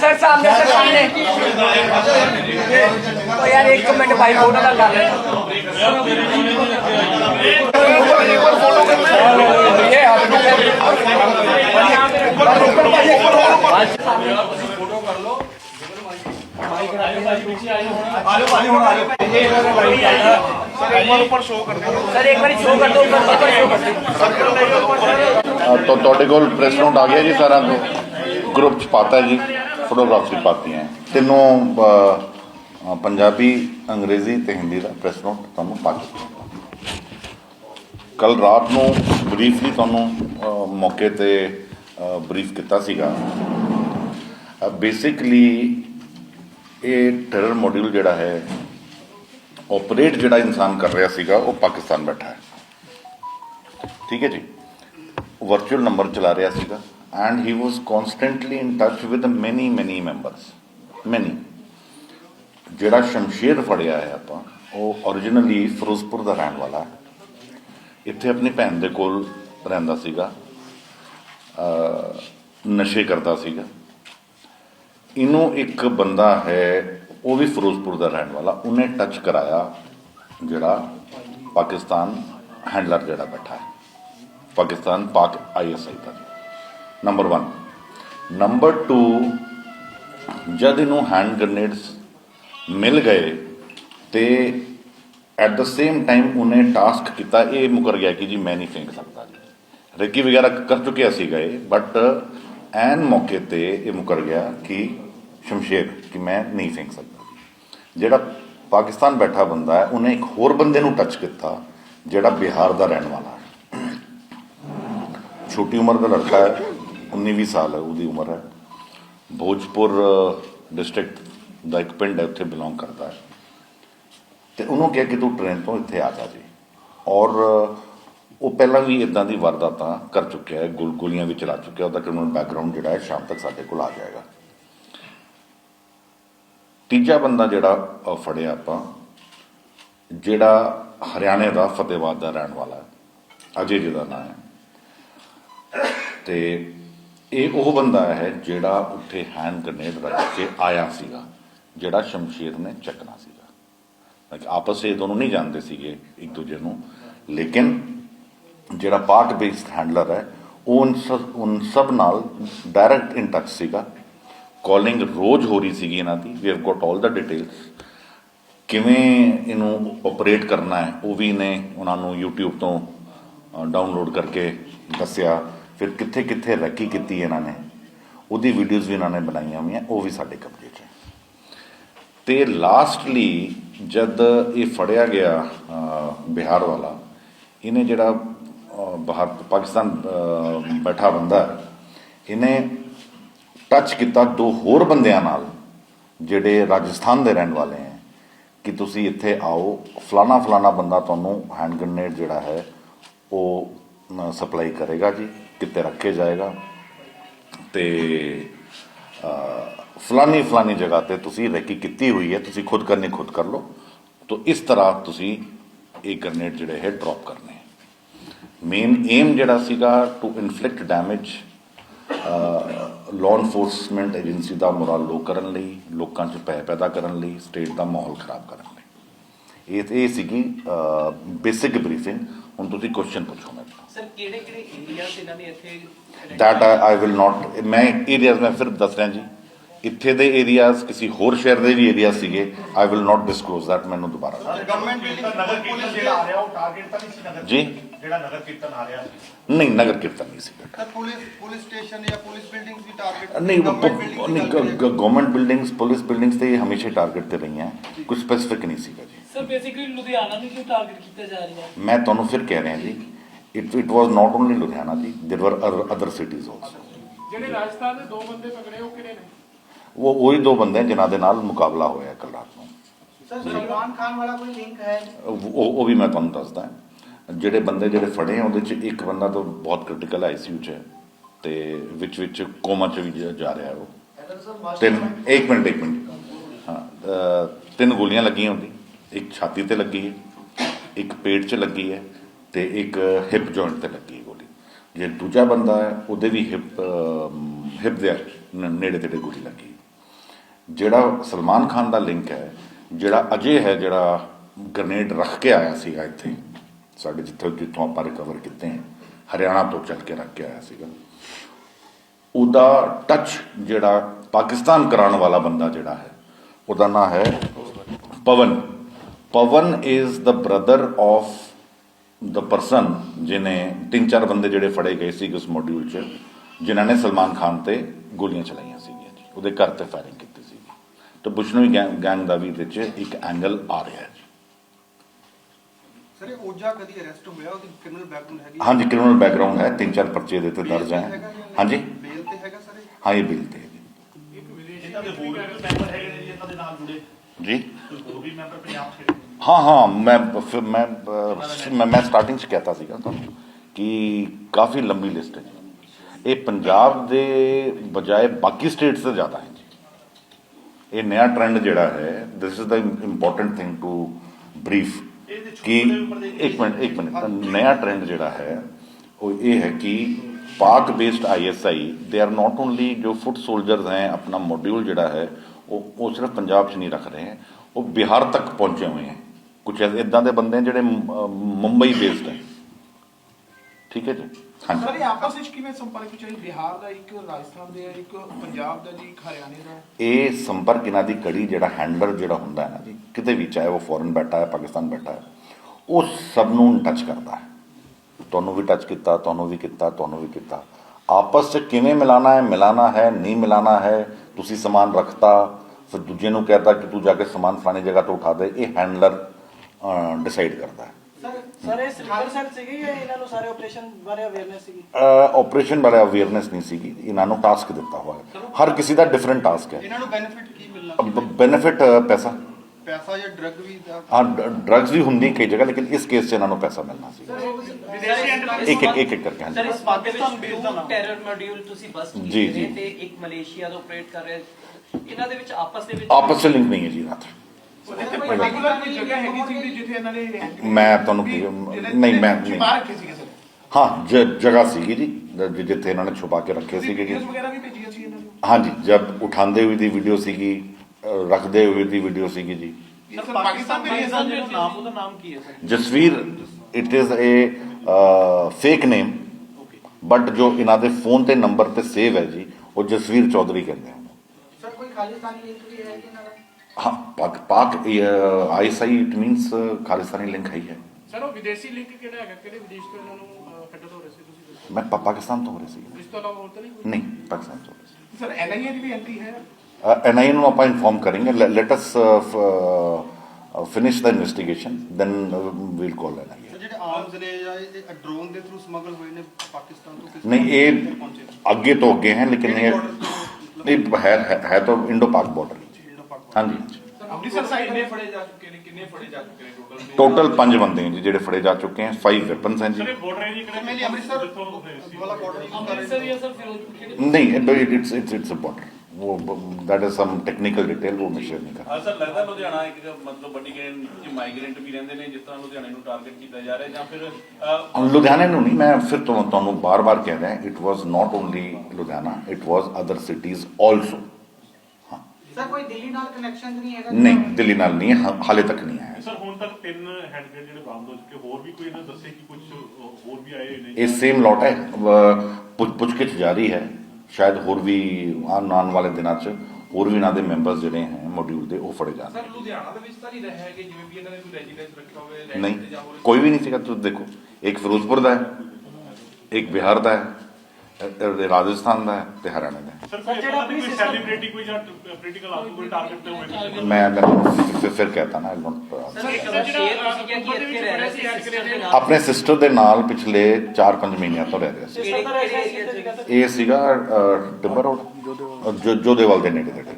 Sir सामने sir सामने ओ यार एक मिनट भाई फ़ोटो ना कर ले कर दो ਅ, ਤਾਂ ਤੁਹਾਡੇ ਕੋਲ ਪ੍ਰੈਸ ਨੋਟ ਆ ਗਿਆ ਜੀ ਸਾਰਾ ਤੋਂ ਗਰੁੱਪ ਚ ਪਾਤਾ ਜੀ ਫੋਟੋਗ੍ਰਾਫਸ ਵੀ ਪਾਤੀਆਂ ਹੈ। ਤਿੰਨੋਂ ਅ, ਅ, ਪੰਜਾਬੀ ਅੰਗਰੇਜ਼ੀ ਤੇ ਹਿੰਦੀ ਦਾ ਪ੍ਰੈਸ ਨੋਟ ਤੁਹਾਨੂੰ ਪਾ ਦਿੱਤਾ ਕੱਲ ਰਾਤ ਨੂੰ ਬਰੀਫਲੀ ਤੁਹਾਨੂੰ ਮੌਕੇ ਤੇ ਬਰੀਫ ਕੀਤਾ ਸੀਗਾ। ਬੇਸਿਕਲੀ ਇਹ ਟੈਰਰ ਮੋਡਿਊਲ ਜਿਹੜਾ ਹੈ ਆਪਰੇਟ ਜਿਹੜਾ ਇਨਸਾਨ ਕਰ ਰਿਹਾ ਸੀਗਾ, ਉਹ ਪਾਕਿਸਤਾਨ ਬੈਠਾ ਹੈ। ਠੀਕ ਹੈ ਜੀ? ਵਰਚੁਅਲ ਨੰਬਰ ਚਲਾ ਰਿਹਾ ਸੀਗਾ and he was constantly in touch with many many members many ਜਿਹੜਾ ਸ਼ਮਸ਼ੀਰ ਫੜਿਆ ਹੈ ਆਪਾਂ, ਉਹ originally ਫਿਰੋਜ਼ਪੁਰ ਦਾ ਰਹਿਣ ਵਾਲਾ ਹੈ। ਇੱਥੇ ਆਪਣੀ ਭੈਣ ਦੇ ਕੋਲ ਰਹਿੰਦਾ ਸੀਗਾ ਨਸ਼ੇ ਕਰਦਾ ਸੀਗਾ। ਇਹਨੂੰ ਇੱਕ ਬੰਦਾ ਹੈ, ਉਹ ਵੀ ਫਿਰੋਜ਼ਪੁਰ ਦਾ ਰਹਿਣ ਵਾਲਾ, ਉਹਨੇ ਟੱਚ ਕਰਾਇਆ, ਜਿਹੜਾ ਪਾਕਿਸਤਾਨ ਹੈਂਡਲਰ ਜਿਹੜਾ ਬੈਠਾ ਹੈ। ਪਾਕਿਸਤਾਨ ਪਾਕ ਆਈਐਸਆਈ ਦਾ। ਨੰਬਰ 1 ਨੰਬਰ 2 ਜਦ ਇਹਨੂੰ ਹੈਂਡ ਗ੍ਰਨੇਡਸ ਮਿਲ ਗਏ ਤੇ ਐਟ ਦ ਸੇਮ ਟਾਈਮ ਉਹਨੇ ਟਾਸਕ ਕੀਤਾ, ਇਹ ਮੁਕਰ ਗਿਆ ਕਿ ਜੀ ਮੈਂ ਨਹੀਂ ਫੇਂਕ ਸਕਦਾ ਜੀ। ਰੇਕੀ ਵਗੈਰਾ ਕਰ ਚੁੱਕਿਆ ਸੀਗਾ ਗਏ ਬਟ ਐਨ ਮੌਕੇ ਤੇ ਇਹ ਮੁਕਰ ਗਿਆ ਕਿ ਸ਼ਮਸ਼ੇਰ ਕਿ ਮੈਂ ਨਹੀਂ ਫੇਂਕ ਸਕਦਾ। ਜਿਹੜਾ ਪਾਕਿਸਤਾਨ ਬੈਠਾ ਬੰਦਾ ਹੈ, ਉਹਨੇ ਇੱਕ ਹੋਰ ਬੰਦੇ ਨੂੰ ਟੱਚ ਕੀਤਾ, ਜਿਹੜਾ ਬਿਹਾਰ ਦਾ ਰਹਿਣ ਵਾਲਾ ਹੈ। ਛੋਟੀ ਉਮਰ ਦਾ ਲੜਕਾ ਹੈ 19-20 ਸਾਲ ਹੈ, ਉਹਦੀ ਉਮਰ ਹੈ। ਭੋਜਪੁਰ ਡਿਸਟ੍ਰਿਕਟ ਦਾ ਇੱਕ ਪਿੰਡ ਹੈ, ਉੱਥੇ ਬਿਲੋਂਗ ਕਰਦਾ ਹੈ। ਤੇ ਉਹਨੂੰ ਕਿਹਾ ਕਿ ਤੂੰ ਟ੍ਰੇਨ ਤੋਂ ਇੱਥੇ ਆ ਜਾ ਜੀ। ਔਰ ਉਹ ਪਹਿਲਾਂ ਵੀ ਇਦਾਂ ਦੀ ਵਾਰਦਾਤਾਂ ਕਰ ਚੁੱਕਿਆ ਹੈ, ਗੁਲ, ਗੋਲੀਆਂ ਵੀ ਚਲਾ ਚੁੱਕਿਆ, ਉਹਦਾ ਕ੍ਰਿਮੀਨਲ ਬੈਕਗ੍ਰਾਉਂਡ ਜਿਹੜਾ ਹੈ ਸ਼ਾਮ ਤੱਕ ਸਾਡੇ ਕੋਲ ਆ ਜਾਏਗਾ। ਤੀਜਾ ਬੰਦਾ ਜਿਹੜਾ ਫੜਿਆ ਆਪਾਂ, ਜਿਹੜਾ ਹਰਿਆਣੇ ਦਾ ਫਤਿਹਬਾਦ ਦਾ ਰਹਿਣ ਵਾਲਾ ਹੈ, ਅਜੇ ਜਿਹਦਾ ਨਾਮ ਹੈ। ਤੇ ਇਹ ਉਹ ਬੰਦਾ ਹੈ ਜਿਹੜਾ ਉੱਥੇ ਹੈਂਡ ਗ੍ਰਨੇਡ ਰੱਖ ਕੇ ਆਇਆ ਸੀਗਾ, ਜਿਹੜਾ ਸ਼ਮਸ਼ੀਰ ਨੇ ਚੱਕਣਾ ਸੀਗਾ। ਆਪਸ ਵਿੱਚ ਦੋਨੋਂ ਨਹੀਂ ਜਾਣਦੇ ਸੀਗੇ ਇੱਕ ਦੂਜੇ ਨੂੰ। ਲੇਕਿਨ ਜਿਹੜਾ ਪਾਰਟ ਬੇਸਡ ਹੈਂਡਲਰ ਹੈ, ਉਹ ਉਨ ਸਭ ਨਾਲ ਡਾਇਰੈਕਟ ਇਨ ਟੱਚ ਸੀਗਾ। ਕਾਲਿੰਗ ਰੋਜ਼ ਹੋ ਰਹੀ ਸੀਗੀ ਇਹਨਾਂ ਦੀ। We have got all the details ਕਿਵੇਂ ਇਹਨੂੰ ਆਪਰੇਟ ਕਰਨਾ ਹੈ, ਉਹ ਵੀ ਨੇ ਉਹਨਾਂ ਨੂੰ YouTube ਤੋਂ ਡਾਊਨਲੋਡ ਕਰਕੇ ਦੱਸਿਆ। ਫਿਰ ਕਿੱਥੇ ਕਿੱਥੇ ਰੈਕੀ ਕੀਤੀ ਇਹਨਾਂ ਨੇ। ਉਹਦੀ ਵੀਡੀਓਜ਼ ਵੀ ਇਹਨਾਂ ਨੇ ਬਣਾਈਆਂ ਹੋਈਆਂ, ਉਹ ਵੀ ਸਾਡੇ ਕਬਜ਼ੇ 'ਚ ਹੈ। ਤੇ ਲਾਸਟਲੀ ਜਦ ਇਹ ਫੜਿਆ ਗਿਆ ਬਿਹਾਰ ਵਾਲਾ ਇਹਨੇ ਜਿਹੜਾ ਬਾਹਰ ਪਾਕਿਸਤਾਨ ਬੈਠਾ ਬੰਦਾ ਹੈ, ਇਹਨੇ ਟੱਚ ਕੀਤਾ ਦੋ ਹੋਰ ਬੰਦਿਆਂ ਨਾਲ ਜਿਹੜੇ ਰਾਜਸਥਾਨ ਦੇ ਰਹਿਣ ਵਾਲੇ ਹੈ ਕਿ ਤੁਸੀਂ ਇੱਥੇ ਆਓ ਫਲਾਣਾ ਫਲਾਣਾ ਬੰਦਾ ਤੁਹਾਨੂੰ ਹੈਂਡ ਗ੍ਰਨੇਡ ਜਿਹੜਾ ਹੈ ਉਹ ਸਪਲਾਈ ਕਰੇਗਾ ਜੀ ਕਿਤੇ ਰੱਖੇ ਜਾਏਗਾ ਤੇ ਫਲਾਨੀ ਫਲਾਨੀ ਜਗ੍ਹਾ ਤੇ ਤੁਸੀਂ ਰੈਕੀ ਕੀਤੀ ਹੋਈ ਹੈ ਤੁਸੀਂ ਖੁਦ ਕਰਨੀ ਖੁਦ ਕਰ ਲਓ। ਤਾਂ ਇਸ ਤਰ੍ਹਾਂ ਤੁਸੀਂ ਇਹ ਗ੍ਰਨੇਡ ਜਿਹੜੇ ਹੈ ਡ੍ਰੌਪ ਕਰਨੇ ਮੇਨ ਏਮ ਜਿਹੜਾ ਸੀਗਾ to inflict damage law enforcement agency the moral low ਕਰਨ ਲਈ ਲੋਕਾਂ 'ਚ ਭੈ ਪੈਦਾ ਕਰਨ ਲਈ ਸਟੇਟ ਦਾ ਮਾਹੌਲ ਖਰਾਬ ਕਰਨ ਲਈ। ਇਹ ਇਹ ਸੀਗੀ ਬੇਸਿਕ ਬਰੀਫਿੰਗ ਹੁਣ ਤੁਸੀਂ ਕੁਐਸਚਨ ਪੁੱਛੋ ਤੋਂ। ਸਰ ਕਿਹੜੇ ਕਿਹੜੇ ਏਰੀਆਸ ਇਹਨਾਂ ਨੇ ਇੱਥੇ I, I will not ਮੈਂ ਏਰੀਆਜ਼ ਮੈਂ ਫਿਰ ਦੱਸ ਰਿਹਾ ਜੀ। ਇੱਥੇ ਦੇ ਏਰੀਆਜ਼ ਕਿਸੇ ਹੋਰ ਸ਼ਹਿਰ ਦੇ ਵੀ ਏਰੀਆ ਸੀਗੇ I will not disclose that ਮੈਨੂੰ ਦੁਬਾਰਾ ਗਵਰਨਮੈਂਟ ਬਿਲਡਿੰਗ ਨਗਰ ਕੀਰਤਨ ਜਿਹੜਾ ਆ ਰਿਹਾ ਉਹ ਟਾਰਗੇਟ ਤਾਂ ਨਹੀਂ ਸੀ ਨਗਰ ਜੀ ਜਿਹੜਾ ਨਗਰ ਕੀਰਤਨ ਆ ਰਿਹਾ ਸੀ ਨਹੀਂ ਨਗਰ ਕੀਰਤਨ ਨਹੀਂ ਸੀਗਾ ਸਰ ਪੁਲਿਸ ਪੁਲਿਸ ਸਟੇਸ਼ਨ ਜਾਂ ਪੁਲਿਸ ਬਿਲਡਿੰਗ ਵੀ ਟਾਰਗੇਟ ਨਹੀਂ ਗਵਰਨਮੈਂਟ ਬਿਲਡਿੰਗਸ ਪੁਲਿਸ ਬਿਲਡਿੰਗਸ ਤੇ ਇਹ ਹਮੇਸ਼ਾ ਟਾਰਗੇਟ ਤੇ ਰਹੀਆਂ ਕੁਝ ਸਪੈਸੀਫਿਕ ਨਹੀਂ ਸੀਗਾ ਜੀ ਸਰ ਬੇਸਿਕਲੀ ਲੁਧਿਆਣਾ ਨੂੰ ਕਿਉਂ ਟਾਰਗੇਟ ਕੀਤਾ ਜਾ ਰਿਹਾ ਹੈ ਮੈਂ ਤੁਹਾਨੂੰ ਫਿਰ ਕਹਿ ਰਿਹਾ ਜੀ it it was not only Ludhiana ji there were other cities also ਜਿਹੜੇ ਰਾਜਸਥਾਨ ਦੇ ਦੋ ਬੰਦੇ ਪਕੜੇ ਉਹ ਕਿਹੜੇ ਨੇ ਉਹ ਉਹੀ ਦੋ ਬੰਦੇ ਜਿਨ੍ਹਾਂ ਦੇ ਨਾਲ ਮੁਕਾਬਲਾ ਹੋਇਆ ਕੱਲ ਰਾਤ ਨੂੰ। ਸਰ ਸਲਮਾਨ ਖਾਨ ਵਾਲਾ ਕੋਈ ਲਿੰਕ ਹੈ? ਉਹ ਉਹ ਵੀ ਮੈਂ ਤੁਹਾਨੂੰ ਦੱਸਦਾ। ਜਿਹੜੇ ਬੰਦੇ ਜਿਹੜੇ ਫੜੇ ਆ ਉਹਦੇ ਚ ਇੱਕ ਬੰਦਾ ਤਾਂ ਬਹੁਤ ਕ੍ਰਿਟੀਕਲ ਆਈਸੀਯੂ ਚ ਹੈ ਤੇ ਵਿੱਚ ਵਿੱਚ ਕੋਮਾ ਚ ਵੀ ਜਾ- ਰਿਹਾ ਉਹ। ਤਿੰਨ ਇੱਕ ਮਿੰਟ ਇੱਕ ਮਿੰਟ। ਹਾਂ ਤਿੰਨ ਗੋਲੀਆਂ ਲੱਗੀਆਂ ਉਹਦੀ। ਇੱਕ ਛਾਤੀ ਤੇ ਲੱਗੀ ਹੈ ਇੱਕ ਪੇਟ 'ਚ ਲੱਗੀ ਹੈ ਤੇ ਇੱਕ ਹਿਪ ਜੁਆਇੰਟ ਤੇ ਲੱਗੀ ਹੈ ਗੋਲੀ। ਜੇ ਦੂਜਾ ਬੰਦਾ ਹੈ ਉਹਦੇ ਵੀ ਹਿਪ ਹਿਪ ਦੇ ਨੇੜੇ ਤੇੜੇ ਗੋਲੀ ਲੱਗੀ ਹੈ। ਜਿਹੜਾ ਸਲਮਾਨ ਖਾਨ ਦਾ ਲਿੰਕ ਹੈ, ਜਿਹੜਾ ਅਜੇ ਹੈ, ਜਿਹੜਾ ਗ੍ਰਨੇਡ ਰੱਖ ਕੇ ਆਇਆ ਸੀਗਾ ਇੱਥੇ, ਸਾਡੇ ਜਿੱਥੇ, ਜਿੱਥੋਂ ਆਪਾਂ ਰਿਕਵਰ ਕੀਤੇ हैं ਹਰਿਆਣਾ ਤੋਂ ਚੱਲ ਕੇ ਰੱਖ ਕੇ ਆਇਆ ਸੀਗਾ। ਉਹਦਾ ਟੱਚ ਜਿਹੜਾ ਪਾਕਿਸਤਾਨ ਕਰਾਉਣ ਵਾਲਾ ਬੰਦਾ ਜਿਹੜਾ ਹੈ, ਉਹਦਾ ਨਾਮ ਹੈ Pawan. Pawan is the brother of the person ਜਿਨੇ ਤਿੰਨ ਚਾਰ ਬੰਦੇ ਜਿਹੜੇ ਫੜੇ ਗਏ ਸੀ ਉਸ ਮੋਡਿਊਲ 'ਚ, ਜਿਨ੍ਹਾਂ ਨੇ ਸਲਮਾਨ ਖਾਨ ਤੇ ਗੋਲੀਆਂ ਚਲਾਈਆਂ ਸੀਗੀਆਂ ਜੀ, ਉਹਦੇ ਘਰ ਤੇ ਫਾਇਰਿੰਗ ਕੀਤੀ। ਤੇ ਬੁਸ਼ਨੋਈ ਗੈਂਗ ਗੈਂਗ ਦਾ ਵੀ ਇਹਦੇ 'ਚ ਇੱਕ ਐਂਗਲ ਆ ਰਿਹਾ ਹੈ ਜੀ। ਸਰ ਇਹ ਓਜਾ ਕਦੀ ਅਰੈਸਟ ਹੋਇਆ? ਉਹਦੀ ਕ੍ਰਿਮੀਨਲ ਬੈਕਗ੍ਰਾਉਂਡ ਹੈਗੀ ਹਾਂਜੀ ਕ੍ਰਿਮੀਨਲ ਬੈਕਗ੍ਰਾਉਂਡ ਹੈ। ਤਿੰਨ ਚਾਰ ਪਰਚੇ ਦੇ ਤੇ ਦਰਜ ਹੈ। ਹਾਂਜੀ। ਬੇਲ ਤੇ ਹੈਗਾ ਸਰ ਇਹ? ਹਾਂ ਇਹ ਬਿਲ ਤੇ ਹੈ ਜੀ। ਇੱਕ ਵਿਦੇਸ਼ੀ ਇਹਨਾਂ ਦੇ ਹੋਰ ਵੀ ਮੈਂਬਰ ਹੈਗੇ ਨੇ ਜੀ ਇਹਨਾਂ ਦੇ ਨਾਲ ਜੁੜੇ। ਜੀ? ਹੋਰ ਵੀ ਮੈਂਬਰ ਪੰਜਾਬ ਦੇ ਹਾਂ ਹਾਂ ਮੈਂ ਫਿਰ ਮੈਂ ਮੈਂ ਮੈਂ ਸਟਾਰਟਿੰਗ 'ਚ ਕਹਿਤਾ ਸੀਗਾ ਤੁਹਾਨੂੰ ਕਿ ਕਾਫੀ ਲੰਬੀ ਲਿਸਟ ਹੈ ਇਹ ਪੰਜਾਬ ਦੇ ਬਜਾਏ ਬਾਕੀ ਸਟੇਟਸ ਤੋਂ ਜ਼ਿਆਦਾ ਹੈ। ਇਹ ਨਵਾਂ ਟ੍ਰੈਂਡ ਜਿਹੜਾ ਹੈ this is the important thing to brief ਕਿ ਇੱਕ ਮਿੰਟ ਇੱਕ ਮਿੰਟ ਨਵਾਂ ਟ੍ਰੈਂਡ ਜਿਹੜਾ ਹੈ, ਉਹ ਇਹ ਹੈ ਕਿ Pak based ISI they are not only ਜੋ ਫੁੱਟ ਸੋਲਜਰਸ ਹੈ, ਆਪਣਾ ਮੋਡਿਊਲ ਜਿਹੜਾ ਹੈ, ਉਹ ਉਹ ਸਿਰਫ ਪੰਜਾਬ 'ਚ ਨਹੀਂ ਰੱਖ ਰਹੇ ਹੈ, ਉਹ ਬਿਹਾਰ ਤੱਕ ਪਹੁੰਚੇ ਹੋਏ ਹੈ। ਕੁਝ ਇਦਾਂ ਦੇ ਬੰਦੇ ਜਿਹੜੇ ਮੁੰਬਈ ਬੇਸਡ ਹੈ। ਠੀਕ ਹੈ ਜੀ? ਸਰ ਹਾਂਜੀ ਇਹ ਆਪਸ ਵਿੱਚ ਕਿਵੇਂ ਸੰਪਰਕ ਵਿੱਚ ਬਿਹਾਰ ਦਾ ਇੱਕ ਰਾਜਸਥਾਨ ਦੇ ਇੱਕ ਪੰਜਾਬ ਦਾ ਜੀ ਇੱਕ ਹਰਿਆਣੇ ਦਾ? ਇਹ ਸੰਪਰਕ ਇਹਨਾਂ ਦੀ ਕੜੀ ਜਿਹੜਾ ਹੈਂਡਲਰ ਜਿਹੜਾ ਹੁੰਦਾ ਹੈ ਨਾ ਜੀ ਕਿਤੇ ਵੀ ਚਾਹੇ ਉਹ ਫੋਰਨ ਬੈਠਾ ਹੈ ਪਾਕਿਸਤਾਨ ਬੈਠਾ ਹੈ ਉਹ ਸਭ ਨੂੰ ਟੱਚ ਕਰਦਾ ਹੈ। ਤੁਹਾਨੂੰ ਵੀ ਟੱਚ ਕੀਤਾ ਤੁਹਾਨੂੰ ਵੀ ਕੀਤਾ ਤੁਹਾਨੂੰ ਵੀ ਕੀਤਾ। ਆਪਸ 'ਚ ਕਿਵੇਂ ਮਿਲਾਣਾ ਹੈ ਮਿਲਾਣਾ ਹੈ ਨਹੀਂ ਮਿਲਾਣਾ ਹੈ ਤੁਸੀਂ ਸਮਾਨ ਰੱਖਤਾ ਫਿਰ ਦੂਜੇ ਨੂੰ ਕਹਤਾ ਕਿ ਤੂੰ ਜਾ ਕੇ ਸਮਾਨ ਫਲਾਣੀ ਜਗ੍ਹਾ ਤੋਂ ਉਠਾ ਦੇ ਇਹ ਹੈਂਡਲਰ ਡਿਸਾਈਡ ਕਰਦਾ ਹੈ। ਸਰ ਇਹ ਸਲੀਪਰ ਸੈੱਲ ਸੀਗੀ ਜਾਂ ਇਹਨਾਂ ਨੂੰ ਸਾਰੇ ਆਪਰੇਸ਼ਨ ਬਾਰੇ ਅਵੇਅਰਨੈਸ ਸੀਗੀ? ਆਪਰੇਸ਼ਨ ਬਾਰੇ ਅਵੇਅਰਨੈਸ ਨਹੀਂ ਸੀਗੀ। ਇਹਨਾਂ ਨੂੰ ਟਾਸਕ ਦਿੱਤਾ ਹੋਇਆ ਹੈ। ਹਰ ਕਿਸੇ ਦਾ ਡਿਫਰੈਂਟ ਟਾਸਕ ਹੈ। ਇਹਨਾਂ ਨੂੰ ਬੈਨੀਫਿਟ ਕੀ ਮਿਲਣਾ? ਬੈਨੀਫਿਟ ਪੈਸਾ। ਪੈਸਾ ਜਾਂ ਡਰਗ ਵੀ ਦਾ ਹਾਂ ਡਰੱਗਸ ਵੀ ਹੁੰਦੀ ਕਈ ਜਗ੍ਹਾ ਲੇਕਿਨ ਇਸ ਕੇਸ 'ਚ ਇਹਨਾਂ ਨੂੰ ਪੈਸਾ ਮਿਲਣਾ ਸੀ। ਇੱਕ ਇੱਕ ਇੱਕ ਇੱਕ ਕਰਕੇ ਸਰ ਹਾਂਜੀ ਇਸ ਪਾਕਿਸਤਾਨ ਬੇਸਡ ਟੈਰਰ ਮੋਡਿਊਲ ਤੁਸੀਂ ਬਸ ਜੀ, ਕੀਤੇ ਜੀ। ਨੇ ਤੇ ਇੱਕ ਮਲੇਸ਼ੀਆ ਤੋਂ ਆਪਰੇਟ ਕਰ ਰਿਹਾ ਇਹਨਾਂ ਦੇ ਵਿੱਚ ਆਪਸ ਦੇ ਵਿੱਚ ਆਪਸ 'ਚ ਲਿੰਕ ਨਹੀਂ ਹੈ ਜੀ ਇਹਨਾਂ ਦਾ ਇੱਥੇ ਪਾਰਟਿਕੂਲਰ ਕੋਈ ਜਗ੍ਹਾ ਹੈਗੀ ਸੀ ਵੀ ਜਿੱਥੇ ਇਹਨਾਂ ਨੇ ਮੈਂ ਤੁਹਾਨੂੰ ਕੀ- ਨਹੀਂ, ਮੈਂ- ਛੁਪਾ ਰੱਖੇ ਸੀਗੇ ਸਰ। ਹਾਂ ਜ- ਜਗ੍ਹਾ ਸੀਗੀ ਜੀ ਜ- ਜਿੱਥੇ ਇਹਨਾਂ ਨੇ ਛੁਪਾ ਕੇ ਰੱਖੇ ਸੀਗੇ ਜੀ। ਵੀਡੀਓਜ਼ ਵਗੈਰਾ ਵੀ ਭੇਜੀਆਂ ਸੀ ਇਹਨਾਂ ਨੂੰ? ਹਾਂਜੀ ਜਦ ਉਠਾਉਂਦੇ ਹੋਏ ਦੀ ਵੀਡੀਓ ਸੀਗੀ ਅ, ਰੱਖਦੇ ਹੋਏ ਦੀ ਵੀਡੀਓ ਸੀਗੀ ਜੀ। ਇਹ ਸਰ ਪਾਕਿਸਤਾਨ ਦੇ ਲਈ ਸਰ ਜਿਹੜਾ ਨਾਮ ਉਹਦਾ ਨਾਮ ਕੀ ਹੈ sir? Jasveer it is a fake name but ਜੋ ਇਹਨਾਂ ਦੇ ਫੋਨ ਤੇ ਨੰਬਰ ਤੇ ਸੇਵ ਹੈ ਜੀ ਉਹ ਜਸਵੀਰ ਚੌਧਰੀ ਕਹਿੰਦੇ ਹਨ। ਸਰ ਕੋਈ ਖਾਲਿਸਤਾਨੀ ਲਿੰਕ ਵੀ ਹੈ ਇਹਨਾਂ ਦਾ ਹਾਂ Pak Pak ISI it means Khalistani link ਹੈ ਹੀ ਹੈ ਸਰ ਉਹ ਵਿਦੇਸ਼ੀ ਲਿੰਕ ਕਿਹੜਾ ਹੈਗਾ ਕਿਹੜੇ ਵਿਦੇਸ਼ ਤੋਂ ਇਹਨਾਂ ਨੂੰ ਫੈਡਰ ਹੋ ਰਹੇ ਸੀ ਤੁਸੀਂ ਦੱਸੋ ਮੈਂ ਪਾ- ਪਾਕਿਸਤਾਨ ਤੋਂ ਹੋ ਰਹੀ ਸੀ ਇਸ ਤੋਂ ਇਲਾਵਾ ਹੋਰ ਤਾਂ ਨਹੀਂ ਕੋਈ ਨਹੀਂ ਪਾਕਿਸਤਾਨ ਤੋਂ ਸਰ ਐਨਆਈਏ ਦੀ ਵੀ ਐਂਟਰੀ ਹੈ ਐਨਆਈਏ ਨੂੰ ਆਪਾਂ inform ਕरेंगे let us finish the investigation then we'll call NIA sir ਜਿਹੜੇ ਆਰਮਸ ਨੇ ਜਾਂ ਇਹ ਡਰੋਨ ਦੇ ਥਰੂ ਸਮਗਲ ਹੋਏ ਨੇ ਪਾਕਿਸਤਾਨ ਤੋਂ ਕਿਸ ਨਹੀਂ ਇਹ ਪਹੁੰਚੇ ਨੇ? ਅੱਗੇ ਤੋਂ ਅੱਗੇ ਹੈ ਲੇਕਿਨ ਇਹ? ਇਹ ਹੈ ਹੈ- ਹੈ ਤਾਂ ਇੰਡੋ ਪਾਕ ਬਾਰਡਰ ਹਾਂਜੀ। ਅੰਮ੍ਰਿਤਸਰ ਸਾਈਡ ਨੇ ਫੜੇ ਜਾ ਚੁੱਕੇ ਨੇ? ਕਿੰਨੇ ਫੜੇ ਜਾ ਚੁੱਕੇ ਨੇ ਟੋਟਲ ਟੋਟਲ ਬੰਦੇ ਨੇ ਜਿਹੜੇ ਫੜੇ ਜਾ ਚੁੱਕੇ ਹਨ 5 ਵੈਪਨਸ ਹਨ ਜੀ। ਮੇਨਲੀ ਅੰਮ੍ਰਿਤਸਰ ਵਾਲਾ ਬਾਰਡਰ ਯੂਜ਼ ਸਰ ਇਹ ਸਰ ਫਿਰੋਜ਼ਪੁਰ ਨਹੀਂ it's it's it's uh border Ludhiana ਲੁਧਿਆਣੇ ਨੂੰ ਨਹੀਂ ਮੈਂ ਫਿਰ ਤੁਹਾਨੂੰ ਬਾਰ-ਬਾਰ ਕਹਿ ਰਿਹਾ it was not only Ludhiana it was other cities also sir ਕੋਈ ਦਿੱਲੀ ਨਾਲ ਕਨੈਕਸ਼ਨ ਨਹੀਂ ਹੈਗਾ? ਨਹੀਂ ਦਿੱਲੀ ਨਾਲ ਨਹੀਂ ਹੈ, ਹਾ- ਹਾਲੇ ਤੱਕ ਨਹੀਂ ਆਇਆ। ਸਰ ਹੁਣ ਤੱਕ ਤਿੰਨ ਹੈਂਡ ਗ੍ਰੇਡ ਜਿਹੜੇ ਬਰਾਮਦ ਹੋ ਚੁੱਕੇ ਹੋਰ ਵੀ ਕੋਈ ਇਹਨਾਂ ਦੱਸੇ ਕਿ ਕੁਝ ਹੋਰ ਵੀ ਆਏ ਨੇ? ਇਹ ਸੇਮ ਲੋਟ ਹੈ ਅਹ ਪੁੱਛ ਪੁੱਛਗਿੱਛ ਜਾਰੀ ਹੈ। ਸ਼ਾਇਦ ਹੋਰ ਵੀ ਆਉਣ ਆਉਣ ਵਾਲੇ ਦਿਨਾਂ 'ਚ ਹੋਰ ਵੀ ਇਹਨਾਂ ਦੇ ਮੈਂਬਰਸ ਜਿਹੜੇ ਹੈ ਮੋਡਿਊਲ ਦੇ ਉਹ ਫੜੇ ਜਾਣਗੇ। ਲੁਧਿਆਣਾ ਦੇ ਵਿੱਚ ਤਾਂ ਨਹੀਂ ਰਿਹਾ ਕਿ ਜਿਵੇਂ ਵੀ ਇਹਨਾਂ ਨੇ ਕੋਈ ਰੈਜ਼ੀਡੈਂਸ ਰੱਖਿਆ ਹੋਵੇ ਨਹੀਂ ਕੋਈ ਵੀ ਨਹੀਂ ਸੀਗਾ ਤੁਸੀਂ ਦੇਖੋ। ਇੱਕ ਫਿਰੋਜ਼ਪੁਰ ਦਾ ਹੈ ਇੱਕ ਬਿਹਾਰ ਦਾ ਹੈ ਅ- ਰਾਜਸਥਾਨ ਦਾ ਹੈ ਤੇ ਹਰਿਆਣਾ ਦਾ ਹੈ। ਸਰ ਜਿਹੜਾ ਆਪਣੀ ਸੈਲੀਬ੍ਰਿਟੀ ਕੋਈ ਜਾਂ ਪੋਲੀਟੀਕਲ ਆਗੂ ਕੋਈ ਟਾਰਗੇਟ ਤੇ ਹੋਵੇ ਮੈਂ ਮੈਂ ਤੁਹਾਨੂੰ ਫਿਰ ਫਿਰ ਕਹਿਤਾ ਨਾ I don't- ਆਪਣੇ ਸਿਸਟਰ ਦੇ ਨਾਲ ਪਿਛਲੇ 4-5 ਮਹੀਨਿਆਂ ਤੋਂ ਰਹਿ ਰਿਹਾ ਸੀ। ਸੀਗਾ ਇਹ ਸੀਗਾ ਟਿੰਬਰ ਰੋਡ। ਜੋ ਜੋਧੇਵਾਲ ਦੇ ਨੇੜੇ ਤੇੜੇ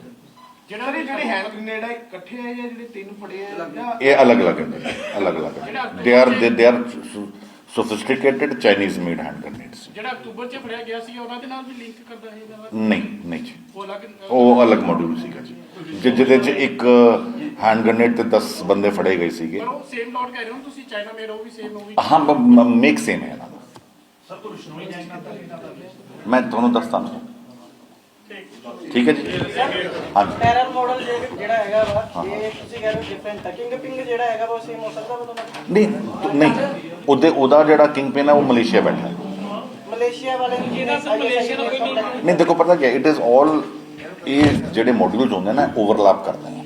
ਜਿਹੜਾ ਜਿਹੜੇ ਹੈਂਡ ਗ੍ਰੇਨੇਡ ਆ ਇਹ ਇਕੱਠੇ ਆ ਜਾਂ ਜਿਹੜੇ ਤਿੰਨ ਫੜੇ ਆ? ਜਾਂ ਇਹ ਅਲੱਗ-ਅਲੱਗ ਹੈ ਅਲੱਗ-ਅਲੱਗ they are they are sophisticated Chinese made hand grenades ਜਿਹੜਾ ਅਕਤੂਬਰ 'ਚ ਫੜਿਆ ਗਿਆ ਸੀ ਉਹਨਾਂ ਦੇ ਨਾਲ ਵੀ ਲਿੰਕ ਕਰਦਾ ਹੈ ਇਹਦਾ? ਨਹੀਂ ਨਹੀਂ ਜੀ। ਉਹ ਅਲੱਗ ਉਹ ਅਲੱਗ ਮੋਡਿਊਲ ਸੀਗਾ ਜੀ। ਜਿ- ਜਿਹਦੇ ਚ ਇੱਕ ਹੈਂਡ ਗ੍ਰੇਨੇਡ ਤੇ 10 ਬੰਦੇ ਫੜੇ ਗਏ ਸੀਗੇ। ਪਰ ਉਹ ਸੇਮ ਲੋਟ ਕਹਿ ਰਹੇ ਹੋ ਤੁਸੀਂ ਚਾਈਨਾ ਮੇਡ ਉਹ ਵੀ ਸੇਮ ਉਹ ਵੀ ਹਾਂ ਮੇਕ ਸੇਮ ਹੈ ਇਹਨਾਂ ਦਾ। ਮੈਂ ਤੁਹਾਨੂੰ ਦੱਸਦਾ ਨਾ ਠੀਕ ਹੈ ਜੀ। ਹਾਂਜੀ। ਪੈਰਲ ਮਾਡਲ ਜਿਹੜਾ ਹੈਗਾ ਵਾ ਇਹ ਤੁਸੀਂ ਕਹਿ ਰਹੇ ਹੋ ਡਿਫਰੈਂਟ ਹੈ। ਕਿੰਗ ਪਿੰਗ ਜਿਹੜਾ ਹੈਗਾ ਵਾ ਸੇਮ ਹੋ ਸਕਦਾ ਵਾ ਦੋਨਾਂ ਦਾ? ਨਹੀਂ ਨਹੀਂ। ਉਹਦੇ ਉਹਦਾ ਜਿਹੜਾ ਕਿੰਗ ਪਿਨ ਹੈ ਉਹ ਮਲੇਸ਼ੀਆ ਬੈਠਾ ਹੈ। ਮਲੇਸ਼ੀਆ ਵਾਲੇ ਨੂੰ ਇਹਦਾ ਤਾਂ ਮਲੇਸ਼ੀਆ ਨਾਲ ਕੋਈ link ਨਹੀਂ। ਦੇਖੋ ਪਤਾ ਕੀ ਇਟ ਇਜ਼ ਆਲ ਇਹ ਜਿਹੜੇ ਮੋਡਿਊਲਸ ਹੁੰਦੇ ਨੇ ਓਵਰਲੈਪ ਕਰਦੇ ਨੇ।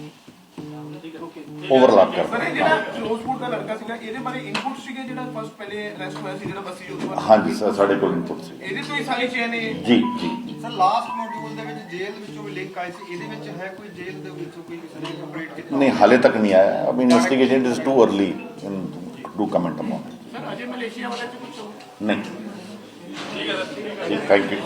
ਓਵਰਲੈਪ ਕਰਦੇ। ਸਰ ਜਿਹੜਾ ਫਿਰੋਜ਼ਪੁਰ ਦਾ ਲੜਕਾ ਸੀਗਾ ਇਹਦੇ ਬਾਰੇ ਇਨਪੁਟ ਸੀਗੇ ਜਿਹੜਾ ਫਸਟ ਪਹਿਲੇ ਅਰੈਸਟ ਹੋਇਆ ਸੀ ਜਿਹੜਾ ਬੱਸੀ ਉਹਦੇ ਬਾਰੇ? ਹਾਂਜੀ ਸਰ ਸਾਡੇ ਕੋਲ ਇਨਪੁਟ ਸੀ। ਇਹਦੇ ਤੋਂ ਹੀ ਸਾਰੀ ਚੇਨ ਇਹ? ਜੀ ਜੀ। ਸਰ ਲਾਸਟ ਮੋਡਿਊਲ ਦੇ ਵਿੱਚ ਜੇਲ੍ਹ ਵਿੱਚੋਂ ਵੀ ਲਿੰਕ ਆਈ ਸੀ ਇਹਦੇ ਵਿੱਚ ਹੈ ਕੋਈ ਜੇਲ੍ਹ ਦੇ ਵਿੱਚੋਂ ਕੋਈ ਕਿਸੇ ਨੇ ਕੰਪਲੀਟ ਕੀਤਾ? ਨਹੀਂ ਹਾਲੇ ਤੱਕ ਨਹੀਂ ਆਇਆ। ਅਬ investigation is too early in to comment about sir Ajay Malaysia ਵਾਲੇ ਚ ਕੁਝ ਨਹੀਂ। ਠੀਕ ਹੈ ਸਰ। Thank you